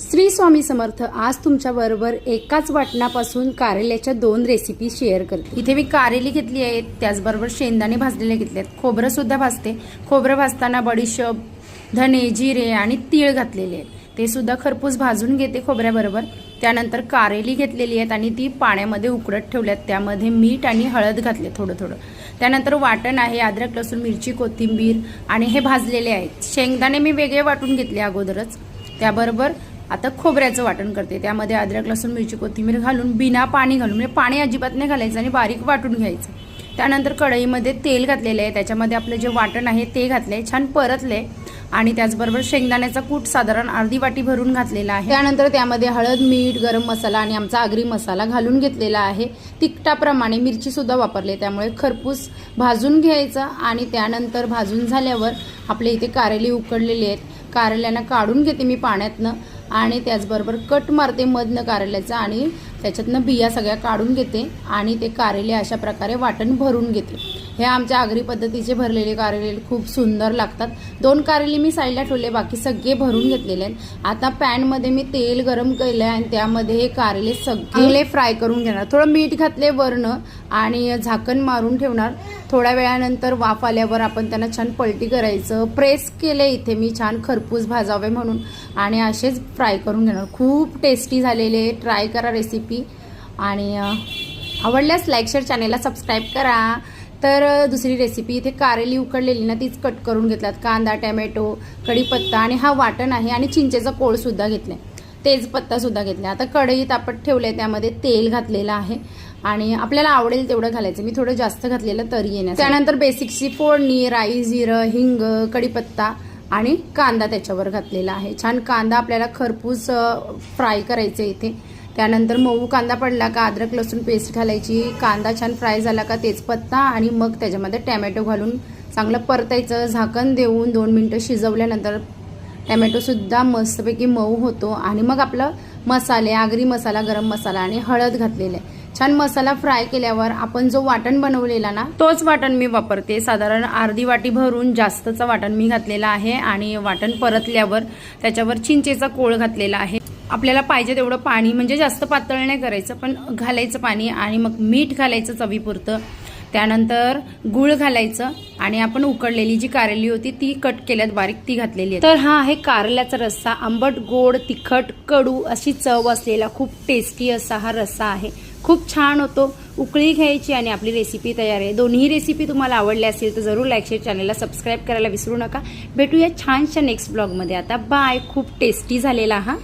श्री स्वामी समर्थ आज तुमच्या बरोबर एकाच वाटणापासून कारेल्याच्या दोन रेसिपी शेअर करते. इथे मी कारेली घेतली आहेत त्याचबरोबर शेंगदाणे भाजलेले घेतले आहेत खोबरं सुद्धा भाजते. खोबरं भाजताना बडीशेप धने जिरे आणि तीळ घातलेले आहेत. ते सुद्धा खरपूस भाजून घेते खोबऱ्याबरोबर. त्यानंतर कारेली घेतलेली आहेत आणि ती पाण्यामध्ये उकडत ठेवल्यात. त्यामध्ये मीठ आणि हळद घातले थोडं थोडं त्यानंतर वाटण आहे अद्रक लसूण मिरची कोथिंबीर आणि हे भाजलेले आहेत. शेंगदाणे मी वेगळे वाटून घेतले अगोदरच. त्याबरोबर आता खोबऱ्याचं वाटण करते. त्यामध्ये अद्रक लसूण मिरची कोथिंबीर घालून बिना पाणी घालून म्हणजे पाणी अजिबात नाही घालायचं आणि बारीक वाटून घ्यायचं. त्यानंतर कढईमध्ये तेल घातलेलं आहे. त्याच्यामध्ये आपलं जे वाटण आहे ते घातलं आहे छान परतले आणि त्याचबरोबर शेंगदाण्याचा कूट साधारण अर्धी वाटी भरून घातलेला आहे. त्यानंतर त्यामध्ये हळद मीठ गरम मसाला आणि आमचा आगरी मसाला घालून घेतलेला आहे. तिखटाप्रमाणे मिरचीसुद्धा वापरले. त्यामुळे खरपूस भाजून घ्यायचं आणि त्यानंतर भाजून झाल्यावर आपले इथे कारेली उकडलेली आहेत. कारल्यानं काढून घेते मी पाण्यातनं. आणि त्याचबरोबर कट मारते मधनं कारल्याचं आणि त्याच्यातनं बिया सगळ्या काढून घेते आणि ते कारेले अशा प्रकारे वाटण भरून घेते. हे आमच्या आगरी पद्धतीचे भरलेले कारेले खूप सुंदर लागतात. दोन कारेले मी साईडला ठेवले बाकी सगळे भरून घेतलेले आहेत. आता पॅनमध्ये मी तेल गरम केलं आहे आणि त्यामध्ये हे कारेले सगळे फ्राय करून घेणार. थोडं मीठ घातले वरणं आणि झाकण मारून ठेवणार. थोड्या वेळानंतर वाफ आल्यावर आपण त्यांना छान पलटी करायचं. प्रेस केले इथे मी छान खरपूस भाजावे म्हणून. आणि असेच फ्राय करून घेणार. खूप टेस्टी झालेले ट्राय करा रेसिपी आणि आवडल्यास लाईक शेअर चॅनेलला सबस्क्राईब करा. तर दुसरी रेसिपी इथे कारेली उकडलेली ना तीच कट करून घेतलात. कांदा टॅमॅटो कढीपत्ता आणि हा वाटण आहे. आणि चिंचेचा कोळसुद्धा घेतला आहे तेजपत्तासुद्धा घेतला आता कढईत आपण आहे त्यामध्ये तेल घातलेलं आहे. आणि आपल्याला आवडेल तेवढं घालायचं. मी थोडं जास्त घातलेलं तरी येण्यास त्यानंतर बेसिकची फोडणी राई जिरं हिंग कढीपत्ता आणि कांदा त्याच्यावर घातलेला आहे. छान कांदा आपल्याला खरपूस फ्राय करायचं इथे. त्यानंतर मऊ कांदा पडला का अद्रक लसूण पेस्ट घालायची. कांदा छान फ्राय झाला का तेजपत्ता आणि मग त्याच्यामध्ये टॅमॅटो घालून चांगलं परतायचं. झाकण देऊन दोन मिनटं शिजवल्यानंतर टॅमॅटोसुद्धा मस्तपैकी मऊ होतो. आणि मग आपलं मसाले आगरी मसाला गरम मसाला आणि हळद घातलेलं आहे. छान मसाला फ्राय केल्यावर आपण जो वाटण बनवलेला ना तोच वाटण मी वापरते. साधारण अर्धी वाटी भरून जास्तचं वाटण मी घातलेलं आहे आणि वाटण परतल्यावर त्याच्यावर चिंचेचा कोळ घातलेला आहे. आपल्याला पाहिजे तेवढं पाणी म्हणजे जास्त पातळ नाही करायचं पण घालायचं पाणी आणि मग मीठ घालायचं चवीपुरतं. त्यानंतर गुळ घालायचं आणि आपण उकडलेली जी कारली होती ती कट केल्यात बारीक ती घातलेली आहे. तर हा आहे कारल्याचा रस्सा. आंबट गोड तिखट कडू अशी चव असलेला खूप टेस्टी असा हा रस्सा आहे. खूप छान होतो. उकळी घ्यायची आणि आपली रेसिपी तयार आहे. दोन्ही रेसिपी तुम्हाला आवडल्या असतील तर जरूर लाईक शेअर चॅनलला सबस्क्राईब करायला विसरू नका. भेटूया छानशा नेक्स्ट ब्लॉगमध्ये आता बाय खूप टेस्टी झालेला हा.